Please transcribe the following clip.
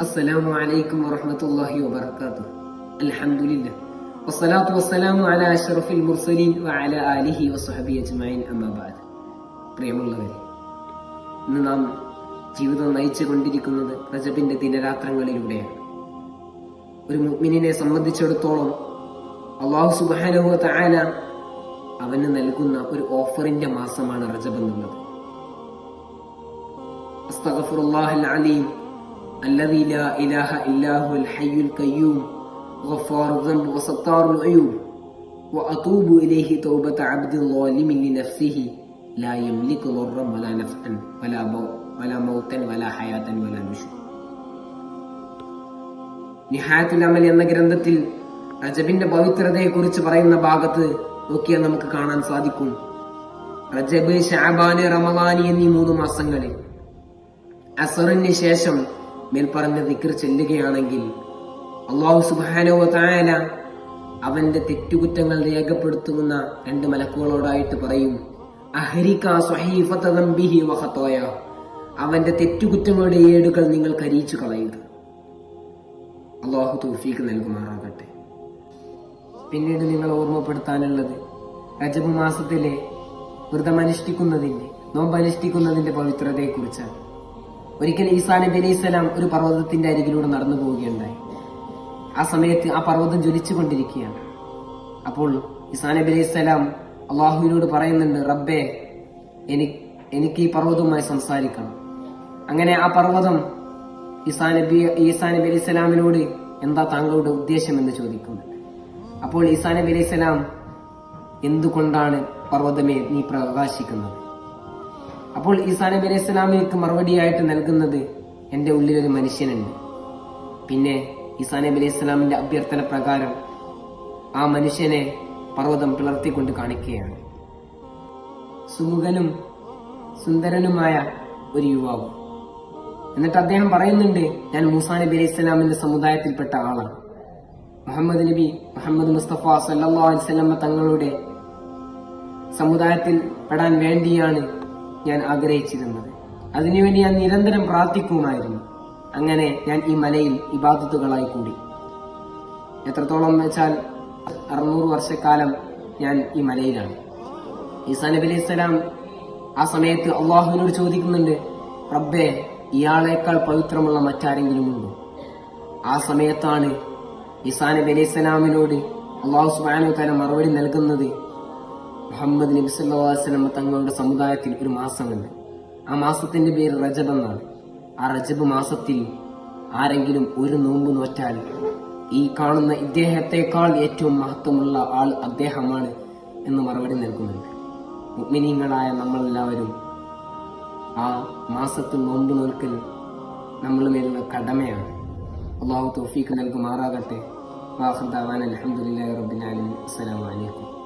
السلام عليكم ورحمة الله وبركاته الحمد لله والصلاة والسلام على أشرف المرسلين وعلى آله وصحبه أجمعين أما بعد പ്രിയമുള്ളവരെ ഇന്ന് നാം ജീവിതം നയിച്ചു കൊണ്ടിരിക്കുന്നത് റജബിന്റെ ദിനരാത്രങ്ങളിലൂടെയാണ് ഒരു മുഅ്മിനിനെ സംബന്ധിച്ചിടത്തോളം അള്ളാഹു സുബ്ഹാനഹു തആല അവന് നൽകുന്ന ഒരു ഓഫറിന്റെ മാസമാണ് റജബ് എന്നുള്ളത് അസ്തഗ്ഫിറുല്ലാഹൽ അലീം الذي لا إله إلا هو الحي القيوم غفار الذنب وستار العيوب وأتوب إليه توبة عبد ظالم لنفسه لا يملك ضرا ولا نفعا ولا مو- ولا موتا ولا حياة ولا نشور നിഹായത്തുൽ അമൽ എന്ന ഗ്രന്ഥത്തിൽ റജബിന്റെ പവിത്രതയെ കുറിച്ച് പറയുന്ന ഭാഗത്ത് നോക്കിയാൽ നമുക്ക് കാണാൻ സാധിക്കും റജബ് ഷാബാന് റമദാനി എന്നീ മൂന്ന് മാസങ്ങളിൽ അസറിന് ശേഷം മേൽപ്പറഞ്ഞ ദിക്കർ ചെല്ലുകയാണെങ്കിൽ അള്ളാഹു സുബാനോ അവന്റെ തെറ്റുകുറ്റങ്ങൾ രേഖപ്പെടുത്തുന്ന രണ്ട് മലക്കുകളോടായിട്ട് പറയും അവന്റെ തെറ്റുകുറ്റങ്ങളുടെ ഏടുകൾ നിങ്ങൾ കരിയിച്ചു കളയുക. അള്ളാഹു തൗഫീക്ക് നൽകുമാറാകട്ടെ. പിന്നീട് നിങ്ങൾ ഓർമ്മപ്പെടുത്താനുള്ളത് രജബ് മാസത്തിലെ വ്രതമനുഷ്ഠിക്കുന്നതിന്റെ നോമ്പ് അനുഷ്ഠിക്കുന്നതിന്റെ പവിത്രതയെക്കുറിച്ചാണ്. ഒരിക്കൽ ഈസാ നബി അലൈഹി സ്വലാം ഒരു പർവതത്തിന്റെ അരികിലൂടെ നടന്നു പോവുകയുണ്ടായി. ആ സമയത്ത് ആ പർവതം ജ്വലിച്ചുകൊണ്ടിരിക്കുകയാണ് അപ്പോൾ ഈസാ നബി അലൈഹി സ്വലാം അള്ളാഹുവിനോട് പറയുന്നുണ്ട് റബ്ബേ എനിക്ക് എനിക്ക് ഈ പർവതവുമായി സംസാരിക്കണം. അങ്ങനെ ആ പർവതം ഈസാ നബി ഈസാ നബി അലൈഹി സ്വലാമിനോട് എന്താ താങ്കളുടെ ഉദ്ദേശം എന്ന് ചോദിക്കുന്നു. അപ്പോൾ ഈസാ നബി അലൈഹി സ്വലാം എന്തുകൊണ്ടാണ് പർവതമേ നീ പ്രകാശിക്കുന്നത്? അപ്പോൾ ഈസാ നബി അലൈഹി സ്വലാമിക്ക് മറുപടിയായിട്ട് നൽകുന്നത് എന്റെ ഉള്ളിലൊരു മനുഷ്യനുണ്ട്. പിന്നെ ഈസാ നബി അലൈഹി സ്വലാമിന്റെ അഭ്യർത്ഥന പ്രകാരം ആ മനുഷ്യനെ പർവതം പിളർത്തിക്കൊണ്ട് കാണിക്കുകയാണ്. സുമുഖനും സുന്ദരനുമായ ഒരു യുവാവ്. എന്നിട്ട് അദ്ദേഹം പറയുന്നുണ്ട് ഞാൻ മൂസാ നബി അലൈഹി സ്വലാമിന്റെ സമുദായത്തിൽപ്പെട്ട ആളാണ്. മുഹമ്മദ് നബി മുഹമ്മദ് മുസ്തഫ സല്ലാ അലൈഹി വസല്ലമ തങ്ങളുടെ സമുദായത്തിൽ പെടാൻ വേണ്ടിയാണ് ഞാൻ ആഗ്രഹിച്ചിരുന്നത്. അതിനുവേണ്ടി ഞാൻ നിരന്തരം പ്രാർത്ഥിക്കുമായിരുന്നു. അങ്ങനെ ഞാൻ ഈ മലയിൽ ഇബാദത്തുകളായി കൂടി. എത്രത്തോളം വെച്ചാൽ അറുന്നൂറ് വർഷക്കാലം ഞാൻ ഈ മലയിലാണ്. ഈസാ നബി അലൈഹി സ്വലാം ആ സമയത്ത് അള്ളാഹുവിനോട് ചോദിക്കുന്നുണ്ട് റബ്ബെ ഇയാളേക്കാൾ പവിത്രമുള്ള മറ്റാരെങ്കിലും ഉണ്ടോ? ആ സമയത്താണ് ഈസാ നബി അലൈഹി സ്വലാമിനോട് അള്ളാഹു സുബാനു തല മറുപടി നൽകുന്നത് മുഹമ്മദ് നബി വസല്ലം തങ്ങളുടെ സമുദായത്തിൽ ഒരു മാസമുണ്ട്. ആ മാസത്തിന്റെ പേര് റജബ് എന്നാണ്. ആ റജബ് മാസത്തിൽ ആരെങ്കിലും ഒരു നോമ്പ് നോറ്റാൽ ഈ കാണുന്ന ഇദ്ദേഹത്തെക്കാൾ ഏറ്റവും മഹത്വമുള്ള ആൾ അദ്ദേഹമാണ് എന്ന് മറുപടി നൽകുന്നുണ്ട്. മുഗ്മിനീങ്ങളായ നമ്മളെല്ലാവരും ആ മാസത്തിൽ നോമ്പ് നോൽക്കൽ നമ്മൾ മേലുള്ള കടമയാണ്. അള്ളാഹു തൗഫീഖ് നൽകുമാറാകട്ടെ. വാഹുദാവാൻ അലഹമുല്ലാ റബ്ബിൻ അലൈക്കും.